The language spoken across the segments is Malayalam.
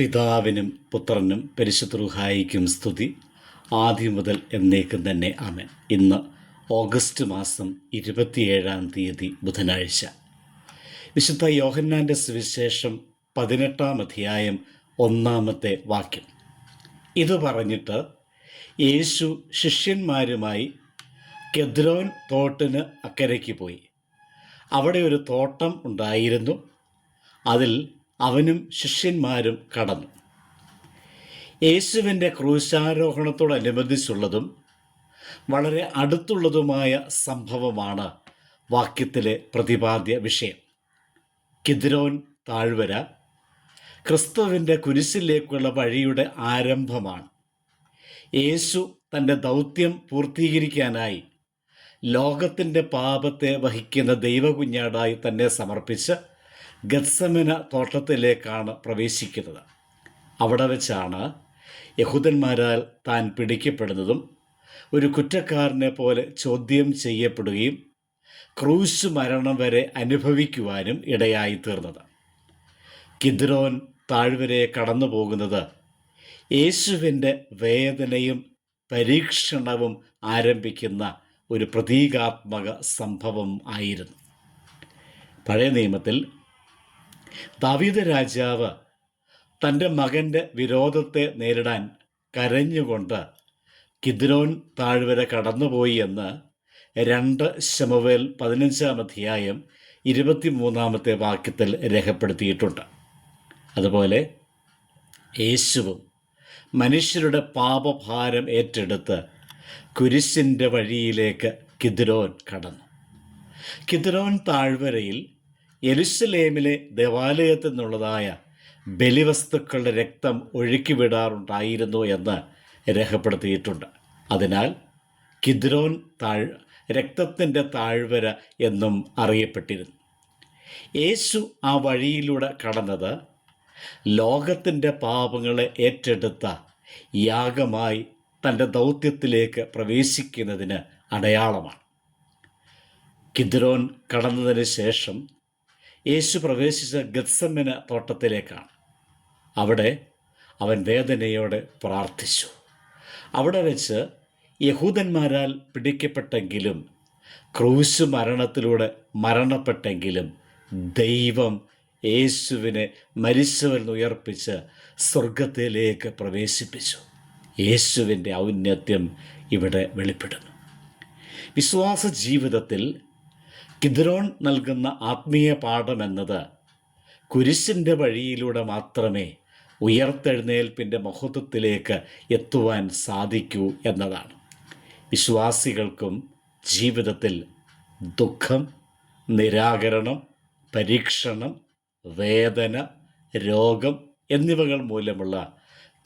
പിതാവിനും പുത്രനും പരിശുദ്ധ സ്തുതി. ആദ്യം മുതൽ എന്നേക്കും തന്നെ ആമൻ. ഇന്ന് ഓഗസ്റ്റ് മാസം ഇരുപത്തിയേഴാം തീയതി ബുധനാഴ്ച. വിശുദ്ധ യോഹന്നാന്റെ സുവിശേഷം പതിനെട്ടാം അധ്യായം ഒന്നാമത്തെ വാക്യം. ഇത് പറഞ്ഞിട്ട് യേശു ശിഷ്യന്മാരുമായി കെദ്രോൻ തോട്ടിന് അക്കരയ്ക്ക് പോയി. അവിടെ ഒരു തോട്ടം ഉണ്ടായിരുന്നു. അതിൽ അവനും ശിഷ്യന്മാരും കടന്നു. യേശുവിന്റെ ക്രൂശാരോഹണത്തോടനുബന്ധിച്ചുള്ളതും വളരെ അടുത്തുള്ളതുമായ സംഭവമാണ് വാക്യത്തിലെ പ്രതിപാദ്യ വിഷയം. കിദ്രോൻ താഴ്വര ക്രിസ്തുവിന്റെ കുരിശിലേക്കുള്ള വഴിയുടെ ആരംഭമാണ്. യേശു തന്റെ ദൗത്യം പൂർത്തീകരിക്കാനായി ലോകത്തിന്റെ പാപത്തെ വഹിക്കുന്ന ദൈവകുഞ്ഞാടായി തന്നെ സമർപ്പിച്ച് ഗത്സമന തോട്ടത്തിലേക്കാണ് പ്രവേശിക്കുന്നത്. അവിടെ വെച്ചാണ് യഹൂദന്മാരാൽ താൻ പിടിക്കപ്പെടുന്നതും ഒരു കുറ്റക്കാരനെ പോലെ ചോദ്യം ചെയ്യപ്പെടുകയും ക്രൂശ് മരണം വരെ അനുഭവിക്കുവാനും ഇടയായി തീർന്നത്. കിദ്രോൻ താഴ്വരെ കടന്നു പോകുന്നത് യേശുവിന്റെ വേദനയും പരീക്ഷണവും ആരംഭിക്കുന്ന ഒരു പ്രതീകാത്മക സംഭവം ആയിരുന്നു. പഴയ നിയമത്തിൽ ദാവീദ് രാജാവ് തന്റെ മകന്റെ വിരോധത്തെ നേരിടാൻ കരഞ്ഞുകൊണ്ട് കിദ്രോൻ താഴ്വര കടന്നുപോയി എന്ന് രണ്ട് ശമവേൽ പതിനഞ്ചാം അധ്യായം ഇരുപത്തിമൂന്നാമത്തെ വാക്യത്തിൽ രേഖപ്പെടുത്തിയിട്ടുണ്ട്. അതുപോലെ യേശുവും മനുഷ്യരുടെ പാപഭാരം ഏറ്റെടുത്ത് കുരിശിന്റെ വഴിയിലേക്ക് കിദ്രോൻ കടന്നു. കിദ്രോൻ താഴ്വരയിൽ യെരുസലേമിലെ ദേവാലയത്തിൽ നിന്നുള്ളതായ ബലിവസ്തുക്കളുടെ രക്തം ഒഴുക്കിവിടാറുണ്ടായിരുന്നു എന്ന് രേഖപ്പെടുത്തിയിട്ടുണ്ട്. അതിനാൽ കിദ്രോൻ താഴ് രക്തത്തിന്റെ താഴ്വര എന്നും അറിയപ്പെട്ടിരുന്നു. യേശു ആ വഴിയിലൂടെ കടന്നത് ലോകത്തിന്റെ പാപങ്ങളെ ഏറ്റെടുത്ത യാഗമായി തന്റെ ദൗത്യത്തിലേക്ക് പ്രവേശിക്കുന്നതിന് അടയാളമാണ്. കിദ്രോൻ കടന്നതിന് ശേഷം യേശു പ്രവേശിച്ച ഗത്സമ്മന തോട്ടത്തിലേക്കാണ്. അവിടെ അവൻ വേദനയോടെ പ്രാർത്ഥിച്ചു. അവിടെ വെച്ച് യഹൂദന്മാരാൽ പിടിക്കപ്പെട്ടെങ്കിലും ക്രൂശ് മരണത്തിലൂടെ മരണപ്പെട്ടെങ്കിലും ദൈവം യേശുവിനെ മരിച്ചവരിൽ ഉയർപ്പിച്ച് സ്വർഗത്തിലേക്ക് പ്രവേശിപ്പിച്ചു. യേശുവിന്റെ ഔന്നത്യം ഇവിടെ വെളിപ്പെടുന്നു. വിശ്വാസ ജീവിതത്തിൽ കിദ്രോൺ നൽകുന്ന ആത്മീയ പാഠമെന്നത് കുരിശിന്റെ വഴിയിലൂടെ മാത്രമേ ഉയർത്തെഴുന്നേൽപ്പിന്റെ മഹത്വത്തിലേക്ക് എത്തുവാൻ സാധിക്കൂ എന്നതാണ്. വിശ്വാസികൾക്കും ജീവിതത്തിൽ ദുഃഖം നിരാകരണം പരീക്ഷണം വേദന രോഗം എന്നിവകൾ മൂലമുള്ള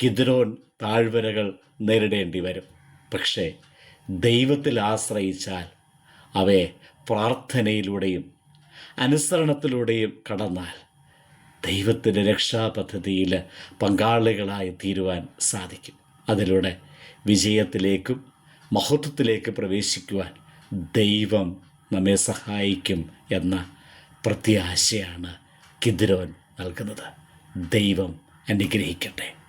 കിദ്രോൻ താഴ്വരകൾ നേരിടേണ്ടി വരും. പക്ഷേ ദൈവത്തിൽ ആശ്രയിച്ചാൽ അവയെ പ്രാർത്ഥനയിലൂടെയും അനുസരണത്തിലൂടെയും കടന്നാൽ ദൈവത്തിന്റെ രക്ഷാപദ്ധതിയിൽ പങ്കാളികളായി തീരുവാൻ സാധിക്കും. അതിലൂടെ വിജയത്തിലേക്കും മഹത്വത്തിലേക്ക് പ്രവേശിക്കുവാൻ ദൈവം നമ്മെ സഹായിക്കും എന്ന പ്രത്യാശയാണ് കിദ്രോൻ നൽകുന്നത്. ദൈവം അനുഗ്രഹിക്കട്ടെ.